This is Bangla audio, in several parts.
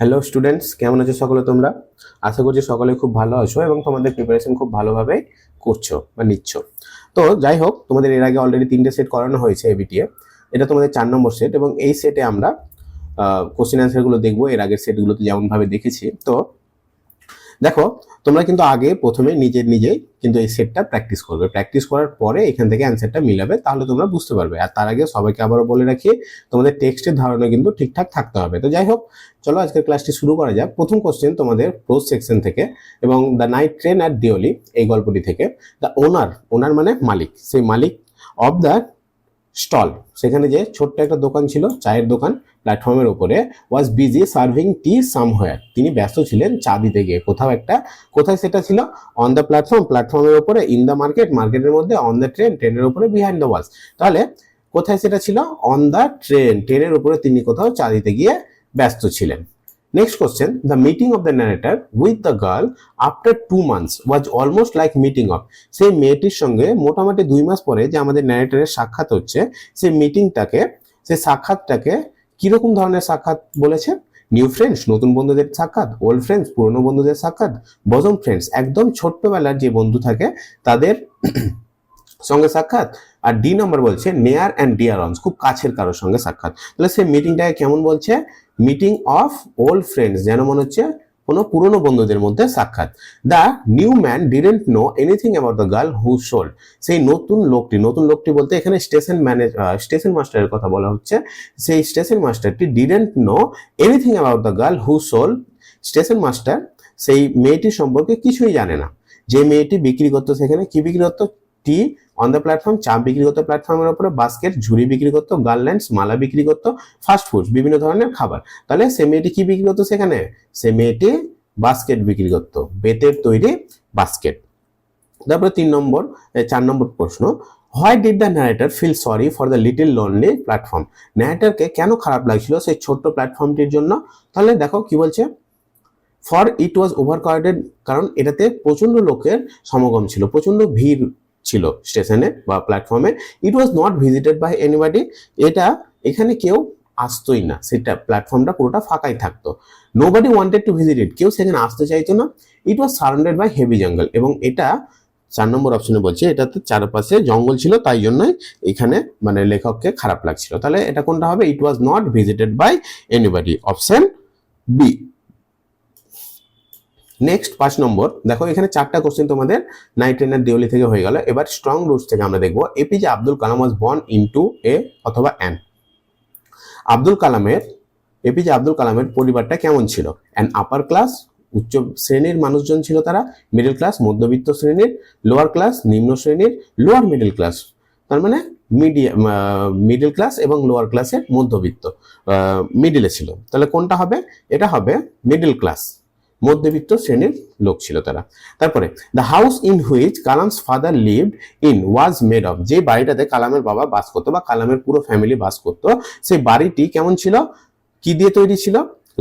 হ্যালো স্টুডেন্টস কেমন আছো সকলে তোমরা? আশা করছি সকলে খুব ভালো আছো এবং তোমাদের প্রিপারেশন খুব ভালোভাবে করছ বা নিচ্ছ। তো যাই হোক, তোমাদের এর আগে অলরেডি তিনটে সেট করানো হয়েছে এবিটিএ এটা তোমাদের চার নম্বর সেট এবং এই সেটে আমরা কোশ্চেন অ্যান্সারগুলো দেখব। এর আগের সেটগুলোতে যেমনভাবে দেখেছি। তো দেখো, তোমরা কিন্তু আগে প্রথমে নিজের নিজেই কিন্তু এই সেটটা প্র্যাকটিস করবে। প্র্যাকটিস করার পরে এখান থেকে অ্যান্সারটা মিলাবে, তাহলে তোমরা বুঝতে পারবে। আর তার আগে সবাইকে আবারও বলে রাখি, তোমাদের টেক্সটের ধারণা কিন্তু ঠিকঠাক থাকতে হবে। তো যাই হোক, চলো আজকের ক্লাসটি শুরু করা যাক। প্রথম কোশ্চেন তোমাদের প্রোজ সেকশন থেকে এবং the night train at Deoli এই গল্পটি থেকে। দ্য ওনার ওনার মানে মালিক। সেই মালিক অফ দ্য স্টল। সেখানে যে ছোট্ট একটা দোকান ছিল, চায়ের দোকান প্ল্যাটফর্মের উপরে was busy serving tea somewhere তিনি ব্যস্ত ছিলেন চা দিতে গিয়ে। কোথাও একটা, কোথায় সেটা ছিল? অন দ্য প্ল্যাটফর্ম প্ল্যাটফর্মের উপরে ইন দ্য মার্কেট মার্কেটের মধ্যে অন দ্য ট্রেন ট্রেনের উপরে বিহাইন্ড দ্য ওয়ালস তাহলে, কোথায় সেটা ছিল? অন দ্য ট্রেন ট্রেনের উপরে তিনি কোথাও চা দিতে গিয়ে ব্যস্ত ছিলেন। Next question the meeting of the narrator with the girl after two months was almost like meeting of সেই মেয়েটির সঙ্গে মোটামুটি দুই মাস পরে যে আমাদের ন্যারেটারের সাক্ষাৎ হচ্ছে, সেই মিটিংটাকে সেই সাক্ষাৎটাকে কীরকম ধরনের সাক্ষাৎ বলেছে? নিউ ফ্রেন্ডস নতুন বন্ধুদের সাক্ষাৎ ওল্ড ফ্রেন্ডস পুরনো বন্ধুদের সাক্ষাৎ বজম ফ্রেন্ডস একদম ছোট্টবেলার যে বন্ধু থাকে, তাদের সঙ্গে সাক্ষাৎ আর ডি নম্বর বলছে নেয়ার অ্যান্ড ডিয়ার অনস খুব কাছের কারোর সঙ্গে সাক্ষাৎ। তাহলে সেই মিটিংটাকে কেমন বলছে? মিটিং অফ ওল্ড ফ্রেন্ডস যেন মনে হচ্ছে কোনো পুরনো বন্ধুদের মধ্যে সাক্ষাৎ। The new man didn't know anything about the girl who sold সেই নতুন লোকটি নতুন লোকটি বলতে এখানে স্টেশন ম্যানেজ স্টেশন মাস্টারের কথা বলা হচ্ছে। সেই station মাস্টারটি didn't know anything about the girl who sold station master সেই মেয়েটির সম্পর্কে কিছুই জানে না। যে মেয়েটি বিক্রি করতো সেখানে কি বিক্রি করতো? টি অন দ্য প্ল্যাটফর্ম চা বিক্রি করতো প্ল্যাটফর্মের উপরে বাস্কেট ঝুড়ি বিক্রি করতো গার্ল্যান্ডস মালা বিক্রি করতো ফাস্ট ফুড বিভিন্ন ধরনের খাবার। তাহলে সে মেয়েটি কি বিক্রি করতো সেখানে? সে মেয়েটি বাস্কেট বিক্রি করতো, বেতের তৈরি বাস্কেট তারপরে তিন নম্বর চার নম্বর প্রশ্ন why did the narrator feel sorry for the little lonely platform ন্যারেটারকে কেন খারাপ লাগছিল সেই ছোট্ট প্ল্যাটফর্মটির জন্য? তাহলে দেখো কি বলছে ফর ইট ওয়াজ ওভার কারণ এটাতে প্রচণ্ড লোকের সমাগম ছিল প্রচণ্ড ভিড় ছিল স্টেশনে বা প্ল্যাটফর্মে it was not visited by anybody এটা এখানে কেউ আসতোই না, সেটা প্ল্যাটফর্মটা পুরোটা ফাঁকাই থাকতো। Nobody wanted to visit it কেউ সেখানে আসতে চাইতো না। It was surrounded by heavy jungle এবং এটা চার নম্বর অপশনে বলছে, এটাতে চারপাশে জঙ্গল ছিল, তাই জন্যই এখানে মানে লেখককে খারাপ লাগছিল। তাহলে এটা কোনটা হবে? It was not visited by anybody option B next পাঁচ নম্বর, দেখো এখানে চারটা কোশ্চেন তোমাদের নাইট দেওলি থেকে হয়ে গেল। এবার স্ট্রং রুটস থেকে আমরা দেখব। APJ Abdul Kalam was born into a অথবা অ্যান আব্দুল কালামের এপিজে আব্দুল কালামের পরিবারটা কেমন ছিল? অ্যান আপার ক্লাস উচ্চ শ্রেণির মানুষজন ছিল তারা মিডল ক্লাস মধ্যবিত্ত শ্রেণির লোয়ার ক্লাস নিম্ন শ্রেণির লোয়ার মিডল ক্লাস তার মানে মিডিয়াম মিডল ক্লাস এবং লোয়ার ক্লাসের মধ্যবিত্ত মিডিলে ছিল। তাহলে কোনটা হবে? এটা হবে মিডল ক্লাস মধ্যবিত্ত শ্রেণির লোক ছিল তারা। তারপরে the house in which Kalam's father lived in was made of যে বাড়িটাতে কালামের বাবা বাস করতো বা কালামের পুরো ফ্যামিলি বাস করতো, সেই বাড়িটি কেমন ছিল? কি দিয়ে তৈরি ছিল?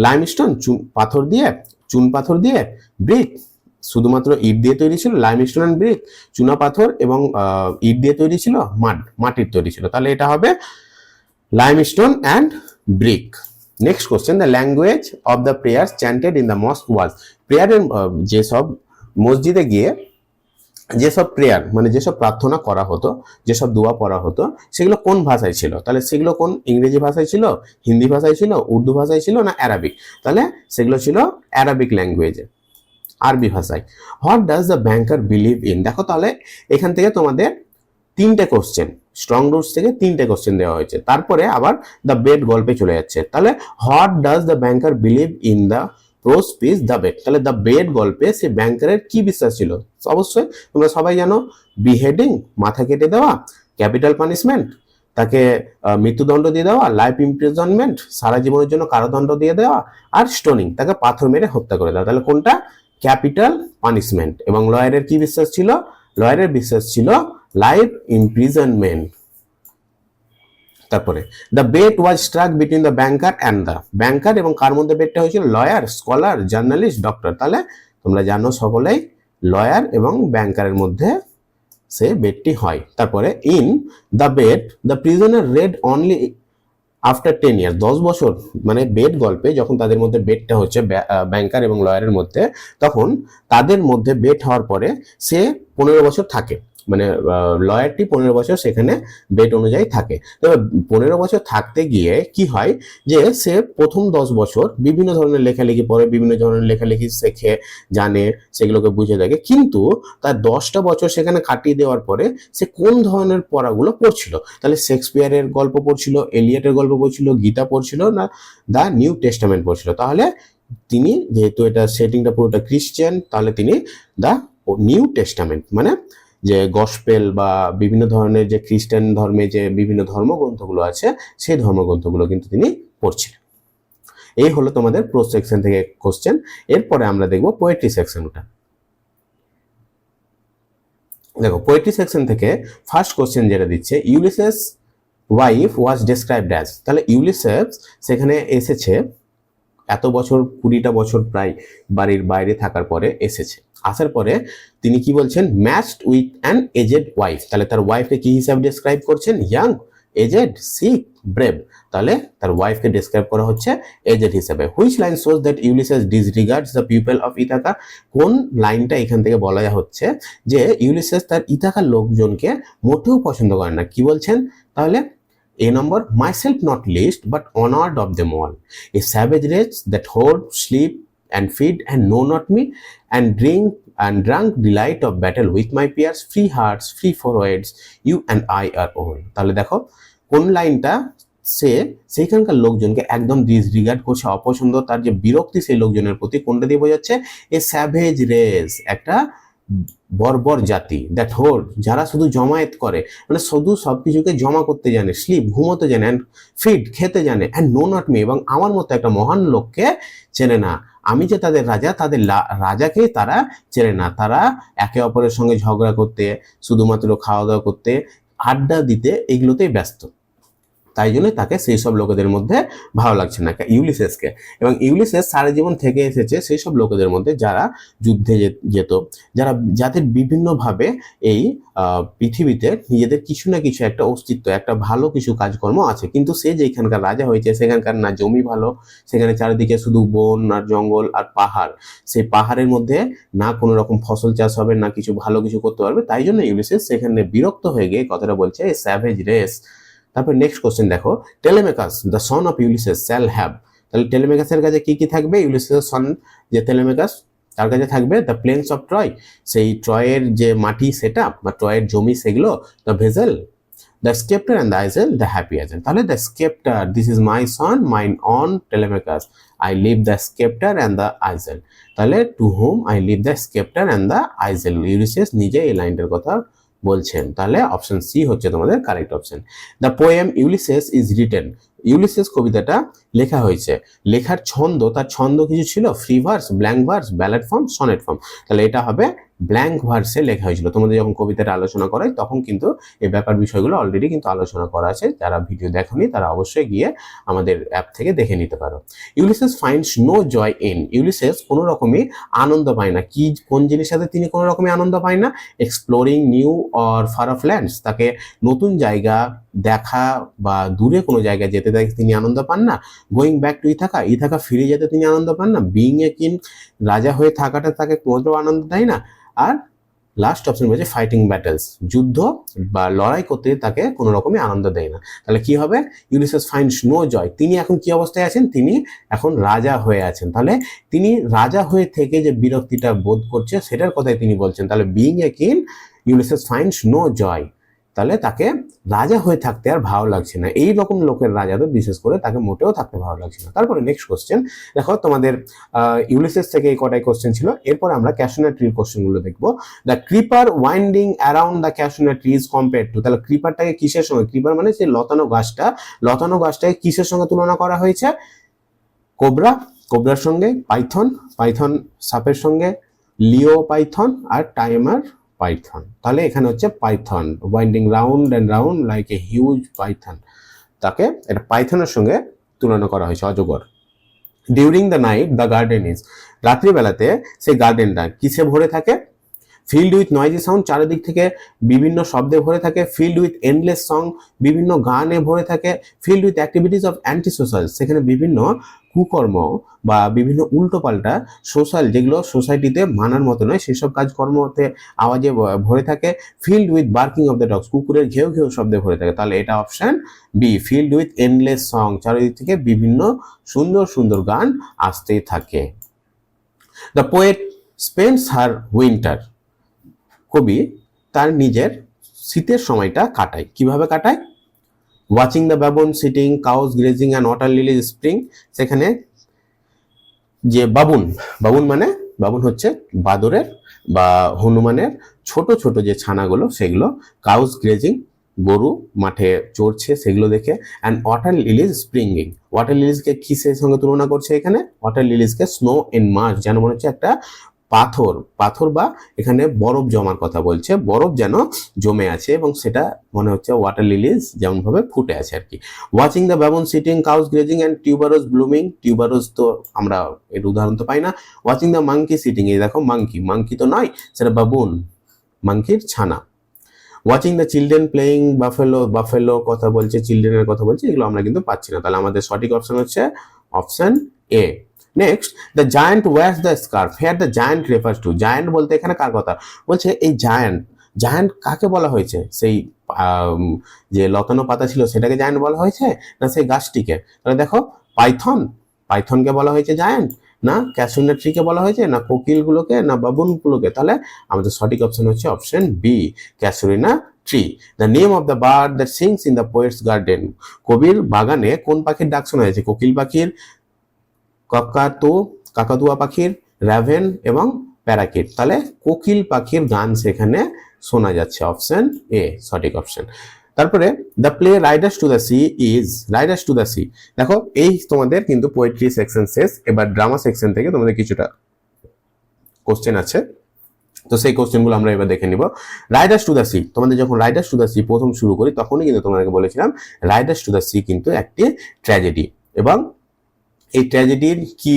লাইমস্টোন চুন, পাথর দিয়ে, চুন পাথর দিয়ে ব্রিক শুধুমাত্র ইট দিয়ে তৈরি ছিল লাইমস্টোন অ্যান্ড ব্রিক চুনা পাথর এবং ইট দিয়ে তৈরি ছিল মাড মাটির তৈরি ছিল। তাহলে এটা হবে limestone and brick next question the language of the prayers chanted in the mosque was প্রেয়ারের যেসব মসজিদে গিয়ে যেসব প্রেয়ার মানে যেসব প্রার্থনা করা হতো, যেসব দোয়া পড়া হতো, সেগুলো কোন ভাষায় ছিল? তাহলে সেগুলো কোন ইংরেজি ভাষায় ছিল, হিন্দি ভাষায় ছিল, উর্দু ভাষায় ছিল না অ্যারাবিক তাহলে সেগুলো ছিল অ্যারাবিক ল্যাঙ্গুয়েজে আরবি ভাষায়। What does the banker believe in দেখো তাহলে এখান থেকে তোমাদের তিনটে কোশ্চেন স্ট্রং রুটস থেকে তিনটে কোশ্চেন দেওয়া হয়েছে। তারপরে আবার দ্য বেড গল্পে চলে যাচ্ছে। তাহলে what does the banker believe in the prose piece the bet তাহলে দ্য বেড গল্পে সে ব্যাংকারের কি বিশ্বাস ছিল? অবশ্যই তোমরা সবাই জানো বিহেডিং মাথা কেটে দেওয়া ক্যাপিটাল পানিশমেন্ট তাকে মৃত্যুদণ্ড দিয়ে দেওয়া লাইফ ইমপ্রিজনমেন্ট সারা জীবনের জন্য কারাদণ্ড দিয়ে দেওয়া, আর স্টোনিং তাকে পাথর মেরে হত্যা করে দেওয়া। তাহলে কোনটা? ক্যাপিটাল পানিশমেন্ট এবং লয়ারের কি বিশ্বাস ছিল? লয়ারের বিশ্বাস ছিল লাইফ ইমপ্রিজনমেন্ট তারপরে the bet was struck between the banker and the banker এবং কার মধ্যে বেটটা হয়েছিল? লয়ার স্কলার জার্নালিস্ট ডক্টর তাহলে, তোমরা জানো সকলেই লয়ার এবং ব্যাংকারের মধ্যে সে বেটটি হয়। তারপরে in the bet the prisoner read only after ten year দশ বছর মানে বেড গল্পে যখন তাদের মধ্যে বেডটা হচ্ছে ব্যাংকার এবং লয়ারের মধ্যে, তখন তাদের মধ্যে বেড হওয়ার পরে সে পনেরো বছর থাকে। মানে লয়ারটি পনেরো বছর সেখানে বেড অনুযায়ী থাকে। তবে পনেরো বছর থাকতে গিয়ে কি হয় যে, সে প্রথম দশ বছর বিভিন্ন ধরনের লেখালেখি পড়ে, বিভিন্ন ধরনের লেখালেখি শেখে, জানে, সেগুলোকে বুঝে থাকে কিন্তু তার দশটা বছর সেখানে কাটিয়ে দেওয়ার পরে সে কোন ধরনের পড়াগুলো পড়ছিল? তাহলে শেক্সপিয়ারের গল্প পড়ছিল, এলিয়টের গল্প পড়ছিল, গীতা পড়ছিল, না দ্য নিউ টেস্টামেন্ট পড়ছিল। তাহলে তিনি যেহেতু এটা সেটিংটা পুরোটা খ্রিস্টান তাহলে তিনি দ্য নিউ টেস্টামেন্ট মানে যে গসপেল বা বিভিন্ন ধরনের যে খ্রিস্টান ধর্মে যে বিভিন্ন ধর্মগ্রন্থগুলো আছে, সেই ধর্মগ্রন্থগুলো কিন্তু তিনি পড়ছিলেন। এই হলো তোমাদের প্রো সেকশন থেকে কোশ্চেন এরপরে আমরা দেখব পোয়েট্রি সেকশনটা দেখো পোয়েট্রি সেকশন থেকে ফার্স্ট কোশ্চেন যেটা দিচ্ছে Ulysses wife was described as তাহলে ইউলিসেস সেখানে এসেছে এত বছর, কুড়িটা বছর প্রায় বাড়ির বাইরে থাকার পরে এসেছে। আসার পরে তিনি কি বলছেন? Matched with an aged wife. তাহলে তার ওয়াইফকে কি হিসাবে ডেসক্রাইব করছেন? Young, aged, sick, brave. তাহলে তার ওয়াইফকে ডেসক্রাইব করা হচ্ছে এজেড হিসাবে। Which line shows that Ulysses disregards the people of Ithaca কোন লাইনটা এখান থেকে বলা হচ্ছে যে ইউলিসেস তার ইথাকার লোকজনকে মোটেও পছন্দ করেন না। কি বলছেন? তাহলে A number, myself not least, but honored of them all. A savage race that hoard, sleep, and feed, and know not me, and drink and drunk delight of battle with my peers, free hearts, free foreheads, you and I are all. তাহলে দেখো কোন লাইনটা সে সেইখানকার লোকজনকে একদম ডিসরিগার্ড করছে অপছন্দ তার যে বিরক্তি সেই লোকজনের প্রতি কোনটা দিয়ে বোঝাচ্ছে এ স্যাভেজ রেস একটা বর্বর জাতি, দ্যাট হোল্ড যারা শুধু জমায়েত করে। মানে শুধু সব কিছুকে জমা করতে জানে স্লিপ ঘুমোতে জানে অ্যান্ড ফিড খেতে জানে অ্যান্ড নো নট মি এবং আমার মতো একটা মহান লোককে চেনে না। আমি যে তাদের রাজা, তাদের রাজাকেই তারা চেনে না। তারা একে অপরের সঙ্গে ঝগড়া করতে, শুধুমাত্র খাওয়া দাওয়া করতে, আড্ডা দিতে, এগুলোতেই ব্যস্ত। তাই জন্য তাকে সেই সব লোকেদের মধ্যে ভালো লাগছে না ইউলিসেসকে। এবং ইউলিসেস সারা জীবন থেকে এসেছে সেই সব লোকেদের মধ্যে যারা যুদ্ধে যেত, যারা যাদের বিভিন্নভাবে এই পৃথিবীতে নিজেদের কিছু না কিছু একটা অস্তিত্ব, একটা ভালো কিছু কাজকর্ম আছে। কিন্তু সে যেখানকার রাজা হয়েছে, সেখানকার না জমি ভালো, সেখানে চারিদিকে শুধু বন আর জঙ্গল আর পাহাড়। সেই পাহাড়ের মধ্যে না কোনো রকম ফসল চাষ হবে, না কিছু ভালো কিছু করতে পারবে। তাই জন্য ইউলিসেস সেখানে বিরক্ত হয়ে গিয়ে কথাটা বলছে স্যাভেজ রেস তারপর নেক্সট কোশ্চেন দেখো Telemachus the son of Ulysses shall have তাহলে টেলেমেকাসের কাছে কি কি থাকবে? ইউলিসেসের সন যে টেলেমেকাস তার কাছে থাকবে দ্য প্লেন্স অফ ট্রয় সেই ট্রয়ের যে মাটি সেটা বা ট্রয়ের জমি সেগুলো the vessel the sceptre and the isle the happy isle তাহলে the sceptre this is my son mine own Telemachus I leave the sceptre and the isle তাহলে to whom I leave the sceptre and the isle Ulysses নিজে এই লাইনটার কথা বলছেন। তাহলে অপশন সি হচ্ছে তোমাদের correct option the poem Ulysses is written Ulysses কবিতাটা লেখা হয়েছে। লেখার ছন্দ, তার ছন্দ কিছু ছিল free verse blank verse ballad form sonnet form তাহলে এটা হবে ব্ল্যাঙ্ক ভার্সে লেখা হয়েছিল। তোমাদের যখন কবিতাটা আলোচনা করাই, তখন কিন্তু এই ব্যাপার বিষয়গুলো অলরেডি কিন্তু আলোচনা করা আছে। যারা ভিডিও দেখনি, তারা অবশ্যই গিয়ে আমাদের অ্যাপ থেকে দেখে নিতে পারো। Ulysses finds no joy in Ulysses কোনো রকমই আনন্দ পায় না। কি, কোন জিনিসটাতে তিনি কোনো রকমই আনন্দ পায় না? Exploring new or far off lands তাকে নতুন জায়গা দেখা বা দূরে কোনো জায়গায় যেতে তিনি আনন্দ পান না? Going back to Ithaca Ithaca ফিরে যেতে তিনি আনন্দ পান না? বিং এ কিন রাজা হয়ে থাকাটা তাকে কোনো আনন্দ দেয় না? আর লাস্ট অপশন রয়েছে ফাইটিং ব্যাটেলস যুদ্ধ বা লড়াই করতে তাকে কোনো রকমই আনন্দ দেয় না। তাহলে কি হবে? ইউলিসাস ফাইন্ডস নো জয় তিনি এখন কি অবস্থায় আছেন? তিনি এখন রাজা হয়ে আছেন। তাহলে তিনি রাজা হয়ে থেকে যে বিরক্তিটা বোধ করছে, সেটার কথাই তিনি বলছেন। তাহলে বিইং এ কিন ইউলিসাস ফাইন্ডস নো জয় তাহলে তাকে রাজা হয়ে থাকতে আর ভালো লাগছে না। এই রকম লোকের রাজাদের বিশেষ করে তাকে মোটেও থাকতে ভালো লাগছে না। তারপরে নেক্সট কোশ্চেন দেখো তোমাদের ইউলিসেস থেকে এই কটাই কোশ্চেন ছিল। এরপর আমরা ক্যাশনা ট্রির কোশ্চেনগুলো দেখব। The creeper winding around the casuarina trees compare to তাহলে ক্রিপারটাকে কিসের সঙ্গে? ক্রিপার মানে সেই লতানো গাছটা। লতানো গাছটাকে কিসের সঙ্গে তুলনা করা হয়েছে? কোবরা কোবরার সঙ্গে পাইথন পাইথন সাপের সঙ্গে লিও পাইথন আর টাইমার পাইথন তাহলে এখানে হচ্ছে python winding round and round like a huge python তাকে এটা পাইথনের সঙ্গে তুলনা করা হয়েছে, অজগর। During the night the garden is রাত্রিবেলাতে সেই গার্ডেনটা কিসে ভরে থাকে? ফিল্ড উইথ নয়েজি সাউন্ড চারিদিক থেকে বিভিন্ন শব্দে ভরে থাকে। ফিল্ড উইথ এন্ডলেস সং বিভিন্ন গানে ভরে থাকে। Filled with activities of anti social সেখানে বিভিন্ন কুকর্ম বা বিভিন্ন উল্টোপাল্টা সোশ্যাল যেগুলো সোসাইটিতে মানার মতো নয়, সেসব কাজকর্মতে আওয়াজে ভরে থাকে। Filled with barking of the dogs কুকুরের ঘেউ ঘেউ শব্দে ভরে থাকে। তাহলে এটা option B filled with endless song চারিদিক থেকে বিভিন্ন সুন্দর সুন্দর গান আসতেই থাকে। The poet spends her winter কবি তার নিজের শীতের সময়টা কাটায়। কীভাবে কাটায়? Watching the baboon sitting cows grazing and water lily spring সেখানে যে বাবুন বাবুন মানে বাবুন হচ্ছে বাদরের বা হনুমানের ছোট ছোট যে ছানাগুলো, সেগুলো কাউস গ্রেজিং গরু মাঠে চড়ছে, সেগুলো দেখে and water lilies springing water লিলিজকে কিসের সঙ্গে তুলনা করছে এখানে? ওয়াটার লিলিজকে স্নো ইন মার্চ যেন মনে হচ্ছে একটা পাথর পাথর বা এখানে বরফ জমার কথা বলছে। বরফ যেন জমে আছে এবং সেটা মনে হচ্ছে ওয়াটার লিলিজ যেমন ভাবে ফুটে আছে আর কি। Watching the baboon sitting cows grazing and tuberose blooming tuberose তো আমরা এর উদাহরণ তো পাই না। ওয়াচিং দ্য মাঙ্কি সিটিং এই দেখো মাঙ্কি মাঙ্কি তো নয়, সেটা বাবুন মাঙ্কির ছানা। Watching the children playing buffalo buffalo কথা বলছে চিলড্রেনের কথা বলছে, এগুলো আমরা কিন্তু পাচ্ছি না। তাহলে আমাদের সঠিক অপশন হচ্ছে option A next the giant wears the scarf here the giant refers to giant বলতে এখানে কার কথা? বলছে এই জায়ান্ট জায়ান্ট কাকে বলা হয়েছে? সেই যে লতানো পাতা ছিল সেটাকে জায়ান্ট বলা হয়েছে না সেই গাছটিকে? তাহলে দেখো, পাইথন, পাইথনকে বলা হয়েছে জায়ান্ট না ক্যাসুনা ট্রিকে বলা হয়েছে না কোকিলগুলোকে না বাবুনগুলোকে? তাহলে আমাদের সঠিক অপশন হচ্ছে option B casuarina tree the name of the bird the sings in the poet's garden কবির বাগানে কোন পাখির ডাক শোনা হয়েছে? কোকিল পাখির কাকাতু কাকাতুয়া পাখির র্যাভেন এবং প্যারাকিট। তাহলে কোকিল পাখির গান সেখানে শোনা যাচ্ছে, অপশন এ সঠিক অপশন। তারপরে the play Riders to the Sea is Riders to the Sea দেখো, এই তোমাদের কিন্তু পোয়েট্রি সেকশন শেষ, এবার ড্রামা সেকশন থেকে তোমাদের কিছুটা কোশ্চেন আছে। তো সেই কোশ্চেনগুলো আমরা এবার দেখে নিব। রাইডার্স টু দ্য সি তোমাদের যখন রাইডার্স টু দ্য সি প্রথম শুরু করি, তখনই কিন্তু তোমাদেরকে বলেছিলাম রাইডার্স টু দ্য সি কিন্তু একটি ট্র্যাজেডি এবং এই ট্র্যাজেডির কি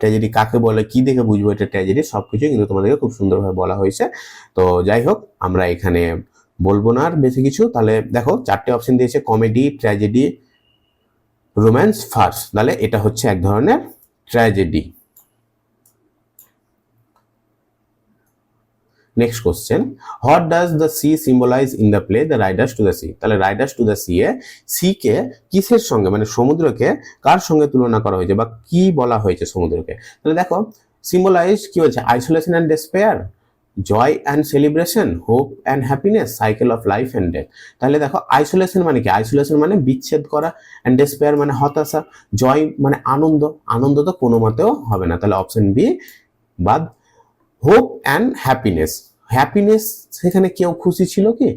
ট্র্যাজেডি কাকে বলে, কি দেখে বুঝব এটা ট্র্যাজেডি সব কিছু কিন্তু তোমাদেরকে খুব সুন্দরভাবে বলা হয়েছে। তো যাই হোক, আমরা এখানে বলব না আর বেশি কিছু। তাহলে দেখো, চারটে অপশন দিয়েছে কমেডি ট্র্যাজেডি রোম্যান্স ফার্স্ট তাহলে এটা হচ্ছে এক ধরনের tragedy next question what does the sea symbolise in the play the riders to the sea তাহলে রাইডার্স টু দ্য সি এ সি কে কিসের সঙ্গে মানে সমুদ্রকে কার সঙ্গে তুলনা করা হয়েছে বা কি বলা হয়েছে সমুদ্রকে? তাহলে দেখো সিম্বলাইজ কি হয়েছে? Isolation and despair joy and celebration hope and happiness cycle of life and death তাহলে দেখো আইসোলেশন মানে কি? আইসোলেশন মানে বিচ্ছেদ করা অ্যান্ড ডেসপেয়ার মানে হতাশা জয় মানে আনন্দ। আনন্দ তো কোনো মতেও হবে না। তাহলে অপশন বি বাদ। হোপ অ্যান্ড হ্যাপিনেস হ্যাপিনেস সেখানে কেউ খুশি ছিল কি?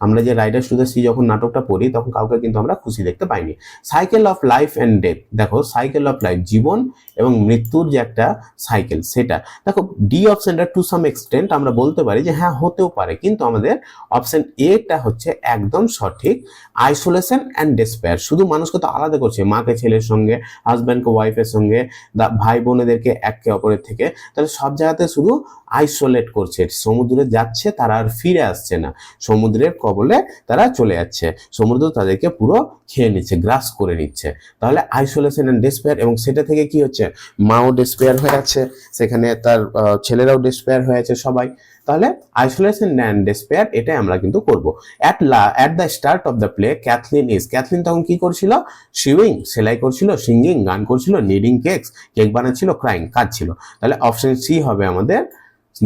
আমরা যে রাইডার্স টু দ্য সি যখন নাটকটা পড়ি, তখন কাউকে কিন্তু আমরা খুশি দেখতে পাইনি। Cycle of life and death দেখো সাইকেল অফ লাইফ জীবন এবং মৃত্যুর যে একটা সাইকেল সেটা। দেখো ডি অপশনটা টু সাম এক্সটেন্ট আমরা বলতে পারি যে হ্যাঁ হতেও পারে, কিন্তু আমাদের অপশন এটা হচ্ছে একদম সঠিক আইসোলেশন অ্যান্ড ডেসপেয়ার শুধু মানুষকে তো আলাদা করছে, মাকে, ছেলের সঙ্গে হাজব্যান্ডকে ওয়াইফের সঙ্গে ভাই বোনেদেরকে একে অপরের থেকে। তাহলে সব জায়গাতে শুধু আইসোলেট করছে। সমুদ্রে যাচ্ছে, তারা আর ফিরে আসছে না। সমুদ্রের কবলে তারা চলে যাচ্ছে। সমুদ্র তাদেরকে পুরো খেয়ে নিচ্ছে, গ্রাস করে নিচ্ছে। তাহলে আইসোলেশন অ্যান্ড ডেসপেয়ার এবং সেটা থেকে কি হচ্ছে? মাও ডেসপেয়ার হয়ে যাচ্ছে, সেখানে তার ছেলেরাও ডেসপেয়ার হয়ে আছে সবাই। তাহলে আইসোলেশন অ্যান্ড ডেসপেয়ার এটাই আমরা কিন্তু করব। At la at the start of the play Cathleen is Cathleen তখন কি করছিল? শিউইং সেলাই করছিল সিঙ্গিং গান করছিল নিডিং কেকস কেক বানাচ্ছিল ক্রাইং কাজ ছিল তাহলে অপশন সি হবে আমাদের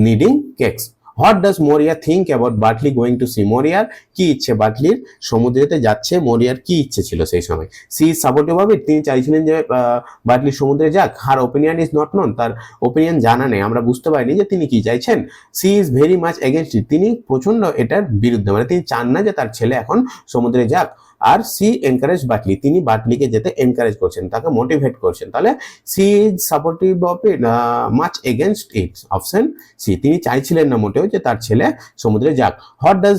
kneading cakes what does Maurya think about Bartley going to sea মোরিয়ার কি ইচ্ছে বাটলির সমুদ্রেতে যাচ্ছে মোরিয়ার কি ইচ্ছে ছিল সেই সময়? সি সাপোর্টিভ হবে তিনি চাইছিলেন যে বাটলি সমুদ্রে যাক। Her opinion is not known তার ওপিনিয়ন জানা নেই। আমরা বুঝতে পারিনি যে তিনি কি চাইছেন। She is very much against তিনি প্রচণ্ড এটার বিরুদ্ধে মানে তিনি চান না যে তার ছেলে এখন সমুদ্রে যাক। আর সি এনকারেজ বাটলি তিনি বাটলিকে যেতে এনকারেজ করছেন, তাকে মোটিভেট করছেন। তাহলে she is supportive of it much against it option C তিনি চাইছিলেন না মোটেও যে তার ছেলে সমুদ্রে যাক। হোয়াট ডাজ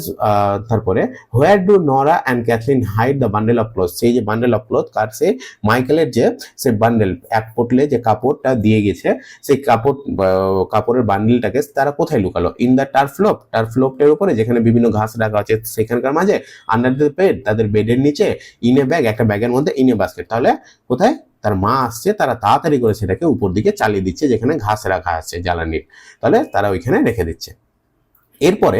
তারপরে where do Nora and Kathleen hide the bundle of cloth সেই যে বান্ডেল অফ ক্লোথ কার সে মাইকেলের যে, সে বান্ডেল এক পোটলে যে কাপড়টা দিয়ে গেছে, সেই কাপড় কাপড়ের বান্ডেলটাকে তারা কোথায় লুকালো? ইন দ্য টার্ফ্লোপ টার্ফ্লোপের উপরে যেখানে বিভিন্ন ঘাস রাখা আছে, সেখানকার মাঝে আন্ডার দ্য বেড তাদের বেডের নিচে ইনে ব্যাগ একটা ব্যাগের মধ্যে ইনে বাস্কেট তাহলে কোথায়? তার মা আসছে, তারা তাড়াতাড়ি করে সেটাকে উপর দিকে চালিয়ে দিচ্ছে, যেখানে ঘাস রাখা আছে জ্বালানির তাহলে তারা ওইখানে রেখে দিচ্ছে। এরপরে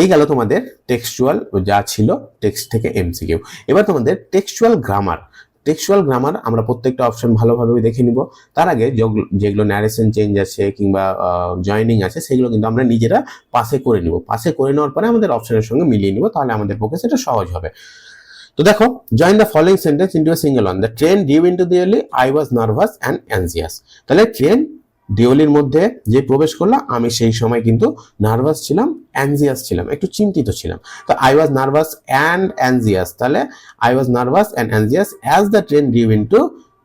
এই গেল তোমাদের টেক্সচুয়াল যা ছিল টেক্সট থেকে এমসিকিউ এবার তোমাদের টেক্সচুয়াল গ্রামার টেক্সচুয়াল গ্রামার আমরা প্রত্যেকটা অপশন ভালোভাবে দেখে নিব। তার আগে যেগুলো ন্যারেশন চেঞ্জ আছে কিংবা জয়নিং আছে, সেগুলো কিন্তু আমরা নিজেরা পাশে করে নিব। পাশে করে নেওয়ার পরে আমাদের অপশনের সঙ্গে মিলিয়ে নিব, তাহলে আমাদের পক্ষে সেটা সহজ হবে। তো দেখো join the following sentence into a single one the train due into Deoli I was nervous and anxious তাহলে ট্রেন দিওলির মধ্যে যে প্রবেশ করল, আমি সেই সময় কিন্তু নার্ভাস ছিলাম অ্যানজিয়াস ছিলাম, একটু চিন্তিত ছিলাম। তো I was nervous and anxious তাহলে I was nervous and anxious as the train due into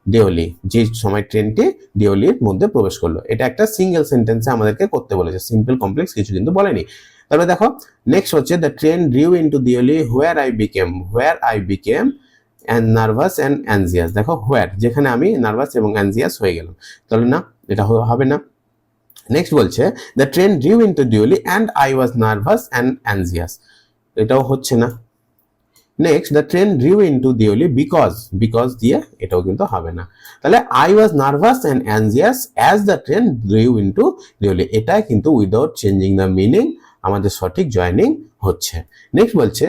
Deoli যে সময় ট্রেনটি দেওলির মধ্যে প্রবেশ করল। এটা একটা সিঙ্গেল সেন্টেন্সে আমাদেরকে করতে বলেছে। সিম্পল কমপ্লেক্স কিছু কিন্তু বলেনি। তারপরে দেখো নেক্সট হচ্ছে the train due into Deoli where I became where I became and nervous and anxious দেখো হোয়ার যেখানে আমি নার্ভাস এবং অ্যানজিয়াস হয়ে গেলাম। তাহলে না, এটা হবে না। নেক্সট বলছে the train due into Deoli and I was nervous and anxious এটাও হচ্ছে না। Next the train due into Deoli because because দিয়ে এটাও কিন্তু হবে না। তাহলে I was nervous and anxious as the train due into Deoli এটা কিন্তু উইদাউট চেঞ্জিং দ্য মিনিং আমাদের সঠিক জয়নিং হচ্ছে। নেক্সট বলছে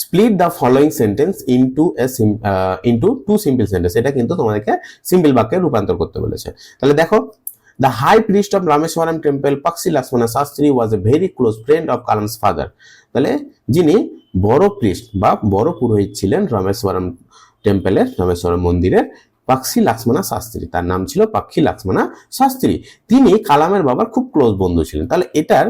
split the following sentence into a into two simple sentence এটা কিন্তু তোমাদেরকে সিম্পল বাক্যে রূপান্তর করতে বলেছে। তাহলে দেখো the high priest of Rameswaram temple Pakshi Lakshman Shastri was a very close friend of Kalam's father তাহলে যিনি বড় প্রিস্ট বা বড় পুরোহিত ছিলেন রামেশ্বরম টেম্পলের রামেশ্বরম মন্দিরের পাক্ষি লক্ষ্মণা শাস্ত্রী। তার নাম ছিল পাক্ষি লক্ষ্মণা শাস্ত্রী। তিনি কালামের বাবার খুব ক্লোজ বন্ধু ছিলেন। তাহলে এটার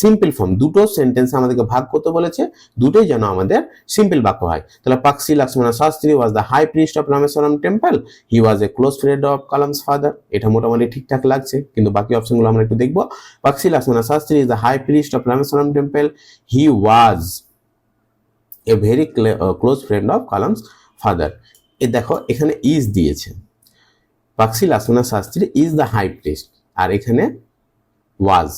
সিম্পল ফর্ম দুটো সেন্টেন্স আমাদেরকে ভাগ করতে বলেছে, দুটোই যেন আমাদের সিম্পল বাক্য হয়। তাহলে Pakshi Lakshmana Shastri was the high priest of Rameswaram temple he was a close friend of Kalam's father এটা মোটামুটি ঠিকঠাক লাগছে, কিন্তু বাকি অপশনগুলো আমরা একটু দেখব। Pakshi Lakshmana Shastri is the high priest of Rameswaram temple he was a very close friend of Kalam's father এ দেখো, এখানে ইজ দিয়েছে। Pakshi Lakshmana Shastri is the high priest আর এখানে ওয়াজ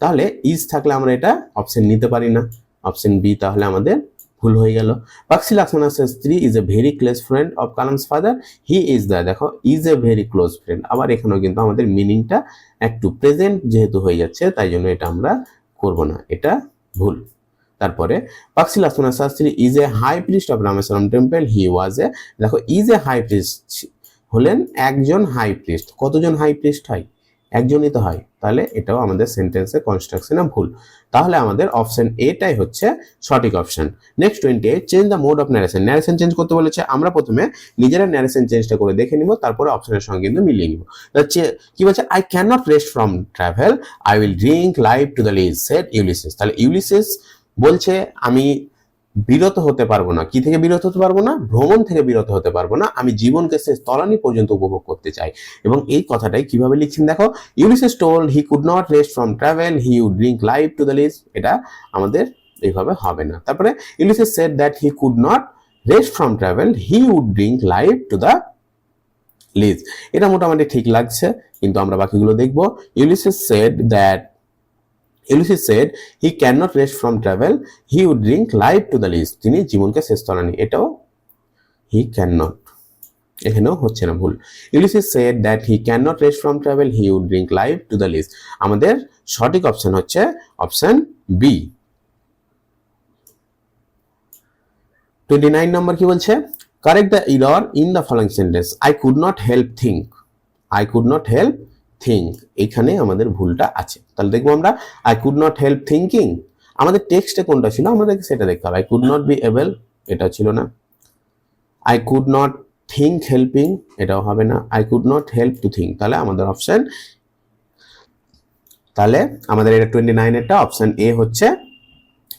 তাহলে ইজ থাকলে আমরা এটা অপশন নিতে পারি না। অপশন বি তাহলে আমাদের ভুল হয়ে গেল। Pakshi Lakshmana Shastri is a very close friend of Kalam's father he is the দেখো is a very close friend আবার এখানেও কিন্তু আমাদের মিনিংটা একটু প্রেজেন্ট যেহেতু হয়ে যাচ্ছে, তাই জন্য এটা আমরা করব না। এটা ভুল। তারপরে Pakshi Lakshmana Shastri is a high priest of Rameswaram temple, he was a, দেখো, ইজ এ হাই প্রিস্ট হলেন একজন হাই প্রিস্ট। কতজন হাই প্রিস্ট হয়? একজনই তো হয়। তাহলে এটাও আমাদের সেন্টেন্সে কনস্ট্রাকশনে ভুল। তাহলে আমাদের অপশন এটাই হচ্ছে সঠিক option next twenty eight change the mode of narration narration change করতে বলেছে। আমরা প্রথমে নিজেরা ন্যারেশন চেঞ্জটা করে দেখে নিব, তারপরে অপশনের সঙ্গে কিন্তু মিলিয়ে নিব। কি বলছে? I can not rest from travel I will drink live to the lees set Ulysses তাহলে ইউলিসিস বলছে, আমি বিরত হতে পারব না। কি থেকে বিরত হতে পারব না? ভ্রমণ থেকে বিরত হতে পারব না। আমি জীবনকে শেষ তলানি পর্যন্ত উপভোগ করতে চাই। এবং এই কথাটাই কীভাবে লিখছেন দেখো? Ulysses told he could not rest from travel he would drink live to the lees এটা আমাদের এইভাবে হবে না। তারপরে Ulysses said that he could not rest from travel he would drink live to the lees এটা মোটামুটি ঠিক লাগছে, কিন্তু আমরা বাকিগুলো দেখব। Ulysses said that Ulysses said he can not rest from travel he would drink live to the list তিনি জীবনকে শেষ তলানি এটাও হি ক্যান নট এখানেও হচ্ছে না ভুল। Ulysses said that he can not rest from travel he would drink live to the list আমাদের সঠিক অপশন হচ্ছে option B twenty nine number কি বলছে? Correct the error in the following sentence I could not help think I could not help think এখানে আমাদের ভুলটা আছে। তাহলে দেখব আমরা I could not help thinking আমাদের টেক্সটে কোনটা ছিল? আমাদেরকে সেটা দেখতে হবে। I could not be able এটা ছিল না। I could not think helping এটাও হবে না। I could not help to think তাহলে আমাদের অপশন তাহলে আমাদের এটা টোয়েন্টি নাইনেরটা অপশন এ হচ্ছে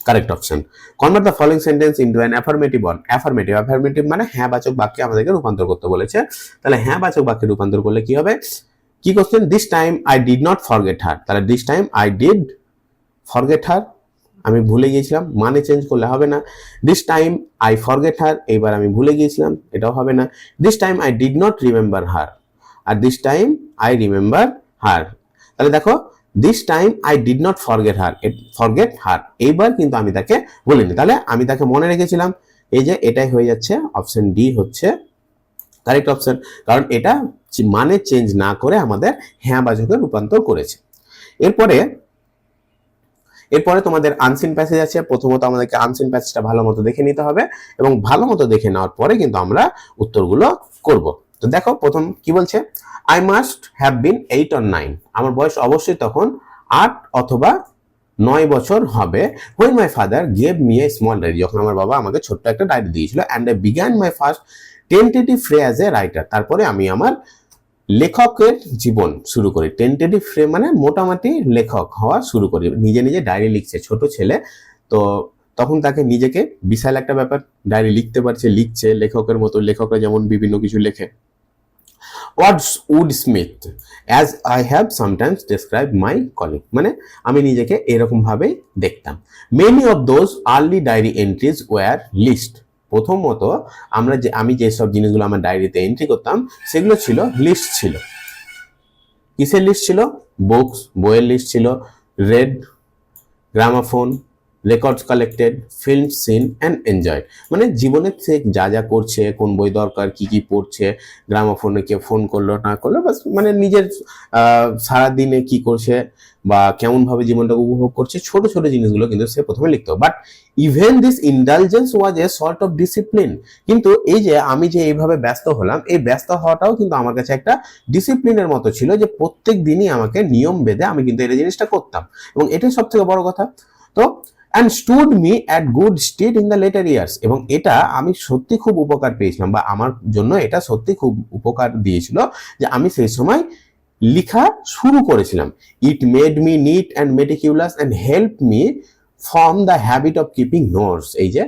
correct option convert the following sentence into an affirmative one affirmative affirmative মানে হ্যাঁ বাচক বাক্যে আমাদেরকে রূপান্তর করতে বলেছে। তাহলে হ্যাঁ বাচক বাক্যে রূপান্তর করলে কি হবে? কি করছেন this time I did not forget her তাহলে this time I did forget her আমি ভুলে গিয়েছিলাম। মানে চেঞ্জ করলে হবে না। This time I forget her এইবার আমি ভুলে গিয়েছিলাম। এটাও হবে না। This time I did not remember her R this time I remember her তাহলে দেখো this time I did not forget her forget her এইবার কিন্তু আমি তাকে বলিনি। তাহলে আমি তাকে মনে রেখেছিলাম। এই যে এটাই হয়ে যাচ্ছে। অপশন ডি হচ্ছে। কারেক্ট অপশন কারণ এটা মানে চেঞ্জ না করে আমাদের হ্যাঁ বাচকে রূপান্তর করেছে। এরপরে এরপরে তোমাদের আনসিন প্যাসেজ আছে। প্রথমত আমাদেরকে আনসিন প্যাসেজটা ভালো মতো দেখে নিতে হবে এবং ভালো মতো দেখে নেওয়ার পরে কিন্তু আমরা উত্তরগুলো করব। তো দেখো, প্রথম কি বলছে? I must have been eight or nine আমার বয়স অবশ্যই তখন আট অথবা নয় বছর হবে। When my father gave me a small diary যখন আমার বাবা আমাকে ছোট্ট একটা ডায়েরি দিয়েছিল। And I began my first tentative forays as a writer তারপরে আমি আমার লেখকের জীবন শুরু করি। টেন্টেটিভ ফ্রে মানে মোটামুটি লেখক হওয়া শুরু করি। নিজে নিজে ডায়েরি লিখছে, ছোট ছেলে। তো তখন তাকে নিজেকে বিশাল একটা ব্যাপার ডায়েরি লিখতে পারছে, লিখছে, লেখকের মতো। লেখকরা যেমন বিভিন্ন কিছু লেখে। Words would smith as I have sometimes describe my colleague মানে আমি নিজেকে এরকম ভাবেই দেখতাম। Many of those early diary entries were list প্রথমত আমরা যে, আমি যেসব জিনিসগুলো আমার ডায়েরিতে এন্ট্রি করতাম, সেগুলো ছিল লিস্ট ছিল। কিসের লিস্ট ছিল? বুকস বইয়ের লিস্ট ছিল read gramophone records collected film seen and enjoyed মানে জীবনের সে যা যা করছে, কোন বই দরকার, কি কি পড়ছে গ্রামাফোনে কে ফোন করল, না করল বাস মানে নিজের সারাদিনে কি করছে বা কেমনভাবে জীবনটাকে উপভোগ করছে, ছোট ছোট জিনিসগুলো কিন্তু সে প্রথমে লিখতো but even this indulgence was a sort of discipline কিন্তু এই যে আমি যে এইভাবে ব্যস্ত হলাম, এই ব্যস্ত হওয়াটাও কিন্তু আমার কাছে একটা ডিসিপ্লিনের মতো ছিল যে প্রত্যেক দিনই আমাকে নিয়ম বেঁধে আমি কিন্তু এই জিনিসটা করতাম। এবং এটাই সব থেকে বড় কথা। তো and stood me at good stead in the later years এবং এটা আমি সত্যি খুব উপকার পেয়েছিলাম বা আমার জন্য এটা সত্যি খুব উপকার দিয়েছিল যে আমি সেই সময় লেখা শুরু করেছিলাম। It made me neat and meticulous and help me form the habit of keeping notes এই যে,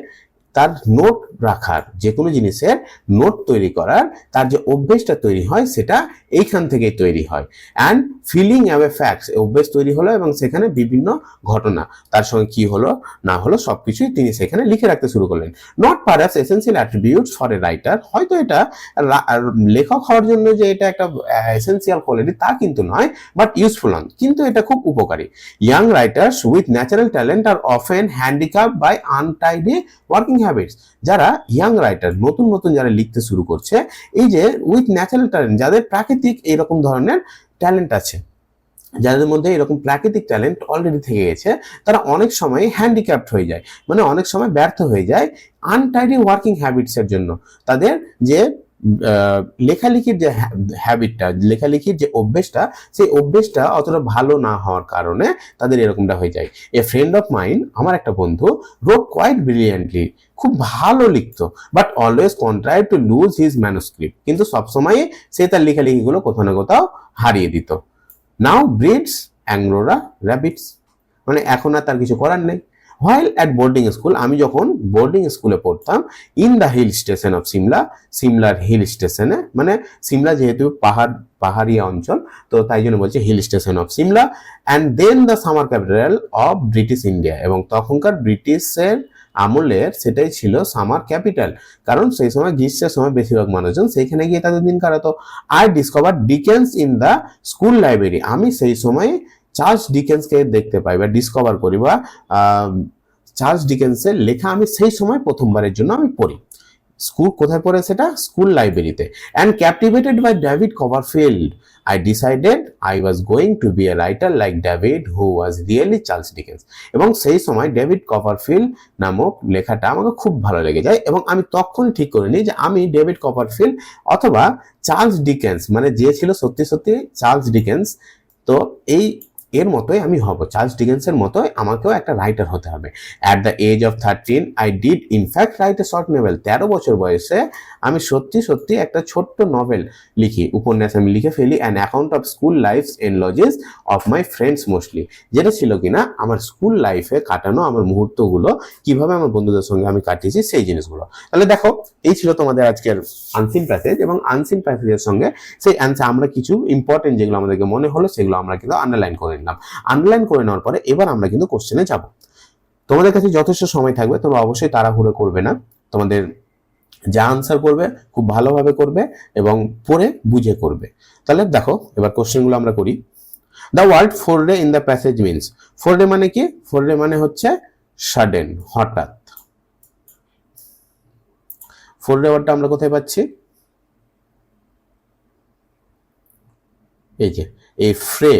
তার নোট রাখার যে কোনো জিনিসের নোট তৈরি করার, তার যে অভ্যেসটা তৈরি হয়, সেটা এইখান থেকেই তৈরি হয়। অ্যান্ড ফিলিং অ্যাওয়ে ফ্যাক্টস অভ্যেস তৈরি হলো এবং সেখানে বিভিন্ন ঘটনা, তার সঙ্গে কি হলো, না হলো সব কিছুই তিনি সেখানে লিখে রাখতে শুরু করলেন। Not perhaps essential attributes for a writer হয়তো এটা লেখক হওয়ার জন্য যে এটা একটা এসেন্সিয়াল কোয়ালিটি তা কিন্তু নয় বাট ইউজফুল অন কিন্তু এটা খুব উপকারী। Young writers with natural talent are often handicap by untidy working habits যারা ইয়াং রাইটার নতুন নতুন যারা লিখতে শুরু করছে, এই যে উইথ ন্যাচারাল ট্যালেন্ট যাদের প্রাকৃতিক এইরকম ধরনের ট্যালেন্ট আছে। যাদের মধ্যে এরকম প্রাকৃতিক ট্যালেন্ট অলরেডি থেকে গেছে, তারা অনেক সময় হ্যান্ডিক্যাপ্ট হয়ে যায়। মানে অনেক সময় ব্যর্থ হয়ে যায়। আনটাইডি ওয়ার্কিং হ্যাবিটসের জন্য। তাদের যে লেখালেখির যে হ্যাবিটটা লেখালেখির যে অভ্যেসটা, সেই অভ্যেসটা অতটা ভালো না হওয়ার কারণে তাদের এরকমটা হয়ে যায়। এ ফ্রেন্ড অফ মাইন্ড আমার একটা বন্ধু রোড কোয়াইট ব্রিলিয়েন্টলি খুব ভালো লিখতো but always contrive to lose his manuscript কিন্তু সবসময় সে তার লেখালেখিগুলো কোথাও না কোথাও হারিয়ে দিত। নাও ব্রিডস অ্যাংলোরা র্যাবিটস মানে এখন আর তার কিছু করার নেই। হোয়াইল অ্যাট বোর্ডিং স্কুল আমি যখন বোর্ডিং স্কুলে পড়তাম in the hill station of Simla সিমলার hill স্টেশনে মানে সিমলা যেহেতু পাহাড় পাহাড়িয়া অঞ্চল, তো তাই জন্য বলছে hill station of Simla and then the summer capital of British India এবং তখনকার ব্রিটিশের আমলের সেটাই ছিল সামার ক্যাপিটাল কারণ সেই সময় গ্রীষ্মের সময় বেশিরভাগ মানুষজন সেইখানে গিয়ে তাদের দিন কাটাতো। I discover Dickens in the school library আমি সেই সময় চার্লস ডিকেন্সকে দেখতে পাই বা ডিসকভার করি বা চার্লস ডিকেন্সের লেখা আমি সেই সময় প্রথমবারের জন্য আমি পড়ি। স্কুল কোথায় পড়ে সেটা? স্কুল লাইব্রেরিতে and captivated by David Copperfield I decided I was going to be a writer like David who was really Charles Dickens এবং সেই সময় ডেভিড কভারফিল্ড নামক লেখাটা আমাকে খুব ভালো লেগে যায় এবং আমি তখন ঠিক করে নিই যে আমি ডেভিড কপারফিল্ড অথবা চার্লস ডিকেন্স মানে যে ছিল সত্যি সত্যি চার্লস ডিকেন্স তো এই এর মতোই আমি হব। চার্লস ডিকেন্সের মতোই আমাকেও একটা রাইটার হতে হবে। At the age of thirteen I did in fact write a short novel তেরো বছর বয়সে আমি সত্যি সত্যি একটা ছোট্ট নভেল লিখি। উপন্যাস আমি লিখে ফেলি। An account of school life and lodges of my friends mostly যেটা ছিল কিনা, আমার স্কুল লাইফে কাটানো আমার মুহূর্তগুলো, কীভাবে আমার বন্ধুদের সঙ্গে আমি কাটিয়েছি, সেই জিনিসগুলো। তাহলে দেখো এই ছিল তোমাদের আজকের আনসিন প্যাসেজ এবং আনসিন প্যাসেজের সঙ্গে সেই অ্যান্সার আমরা কিছু ইম্পর্টেন্ট যেগুলো আমাদেরকে মনে হলো সেগুলো আমরা কিন্তু আন্ডারলাইন করে নিলাম। আন্ডারলাইন করে নেওয়ার পরে এবার আমরা কিন্তু কোশ্চেনে যাব। তোমাদের কাছে যথেষ্ট সময় থাকবে তোমরা অবশ্যই তাড়াহুড়ো করবে না। তোমাদের যা আনসার করবে খুব ভালোভাবে করবে এবং পড়ে বুঝে করবে। তাহলে দেখো, এবার কোশ্চেনগুলো আমরা করি। The word foray in the passage means foray মানে কি? ফোর ডে মানে হচ্ছে সাডেন হঠাৎ। ফোর ডে আমরা কোথায় পাচ্ছি? এই যে, এই ফ্রে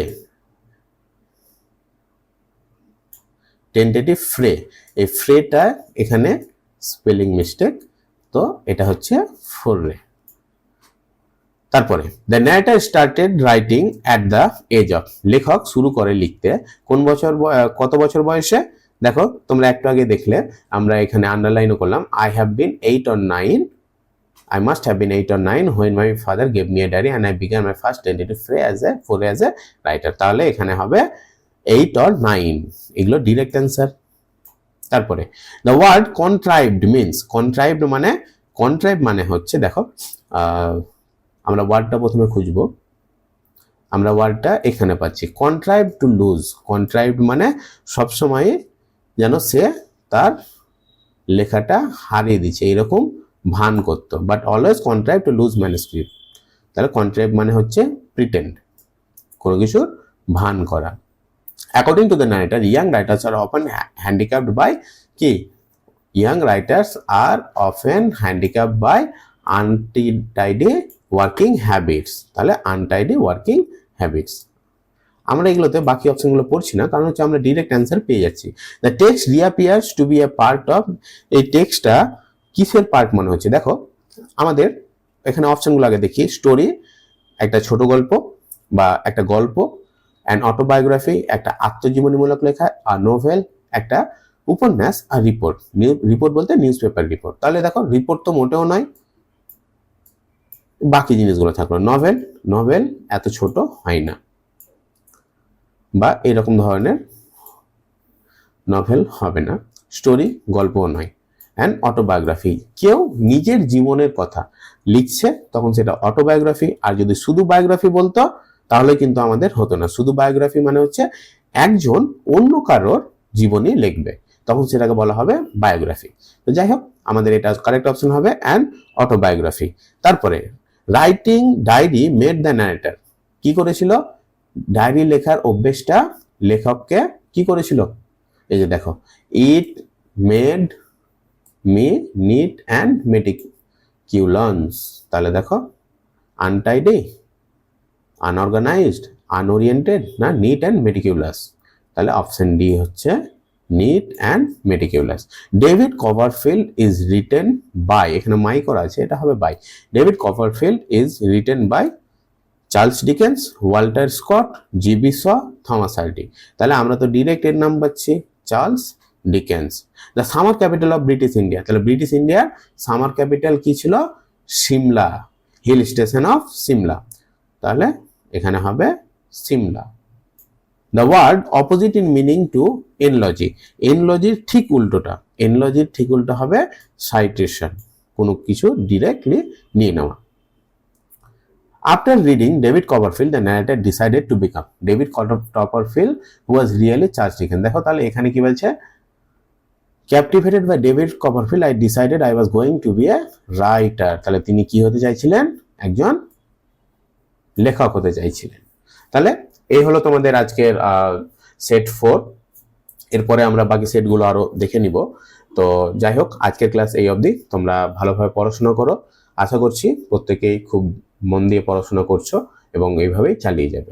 টেন্টেটিভ ফ্রে এই ফ্রেটা এখানে স্পেলিং মিস্টেক তো এটা হচ্ছে ফোর রে তারপরে the narrator started writing at the age of লেখক শুরু করে লিখতে, কোন বছর কত বছর বয়সে? দেখো, তোমরা একটু আগে দেখলে, আমরা এখানে আন্ডারলাইনও করলাম I have been eight or nine I must have been eight or nine when my father gave me a diary and I began my first tentative fray as a, for as a writer. তাহলে এখানে হবে এইট অর নাইন এগুলো ডিরেক্ট অ্যান্সার তারপরে the word contrived means contrived মানে কন্ট্রাইভ মানে হচ্ছে, দেখো আমরা ওয়ার্ডটা প্রথমে খুঁজবো। আমরা ওয়ার্ডটা এখানে পাচ্ছি। কন্ট্রাইভ টু লুজ কন্ট্রাইভড মানে সবসময় যেন সে তার লেখাটা হারিয়ে দিচ্ছে এরকম ভান করতো। But always contrive to lose manuscript তাহলে কন্ট্রাইভ মানে হচ্ছে প্রিটেন্ড কোনো কিছুর ভান করা। According to the writer young writers are often handicapped by কি? Young writers are often handicap by untidy working habits তাহলে আনটাইডি ওয়ার্কিং হ্যাবিটস আমরা এগুলোতে বাকি অপশনগুলো পড়ছি না, কারণ হচ্ছে আমরা ডিরেক্ট অ্যান্সার পেয়ে যাচ্ছি। The text reappears to be a part of এই টেক্সটটা কিসের পার্ট মনে হচ্ছে? দেখো, আমাদের এখানে অপশনগুলো আগে দেখি। স্টোরি একটা ছোট গল্প বা একটা গল্প অ্যান্ড অটোবায়োগ্রাফি একটা আত্মজীবনীমূলক লেখা আর নোভেল একটা উপন্যাস আর রিপোর্ট রিপোর্ট বলতে নিউজ পেপার রিপোর্ট তাহলে দেখো রিপোর্ট তো মোটেও নয়, বাকি জিনিসগুলো থাকল। নভেল নভেল এত ছোট হয় না। বা এরকম ধরনের নভেল হবে না। স্টোরি গল্পও নয়। অ্যান্ড অটোবায়োগ্রাফি কেউ নিজের জীবনের কথা লিখছে, তখন সেটা অটোবায়োগ্রাফি আর যদি শুধু বায়োগ্রাফি বলতো, তাহলে কিন্তু আমাদের হতো না। শুধু বায়োগ্রাফি মানে হচ্ছে একজন অন্য কারোর জীবনী লিখবে। তখন সেটাকে বলা হবে বায়োগ্রাফি তো যাই হোক, আমাদের এটা কারেক্ট অপশন হবে অ্যান্ড অটোবায়োগ্রাফি তারপরে writing diary made the narrator কি করেছিল? ডায়েরি লেখার অভ্যেসটা লেখককে কি করেছিল? এই যে দেখো it made me neat and meticulous তাহলে দেখো আনটাইডি আনঅর্গানাইজড আনওরিয়েন্টেড না নিট অ্যান্ড মেটিকিউলাস তাহলে অপশন ডি হচ্ছে neat and meticulous David Copperfield is written by এখানে মাই করা আছে, এটা হবে by David Copperfield is written by Charles Dickens, Walter Scott, G B Shaw, Thomas Hardy তাহলে আমরা তো ডিরেক্ট এর নাম পাচ্ছি Charles Dickens. The summer capital of British India তাহলে ব্রিটিশ ইন্ডিয়ার সামার ক্যাপিটাল কি ছিল? Shimla hill station of Shimla. তাহলে এখানে হবে Shimla. The word opposite in meaning to analogy এনলজির ঠিক উল্টোটা। এনলজির ঠিক উল্টো হবে সাইটেশন কোনো কিছু ডিরেক্টলি নিয়ে নেওয়া। After reading David Copperfield, the narrator decided to become. David Copperfield, who was really Charles Dickens. দেখো তাহলে এখানে কি বলছে? Captivated by David Copperfield I decided I was going to be a writer তাহলে তিনি কি হতে চাইছিলেন? একজন লেখক হতে চাইছিলেন। তাহলে এই হলো তোমাদের আজকের সেট ফোর এরপরে আমরা বাকি সেটগুলো আরও দেখে নিব। তো যাই হোক আজকের ক্লাস এই অবধি। তোমরা ভালোভাবে পড়াশোনা করো। আশা করছি প্রত্যেকেই খুব মন দিয়ে পড়াশোনা করছ এবং এইভাবেই চালিয়ে যাবে।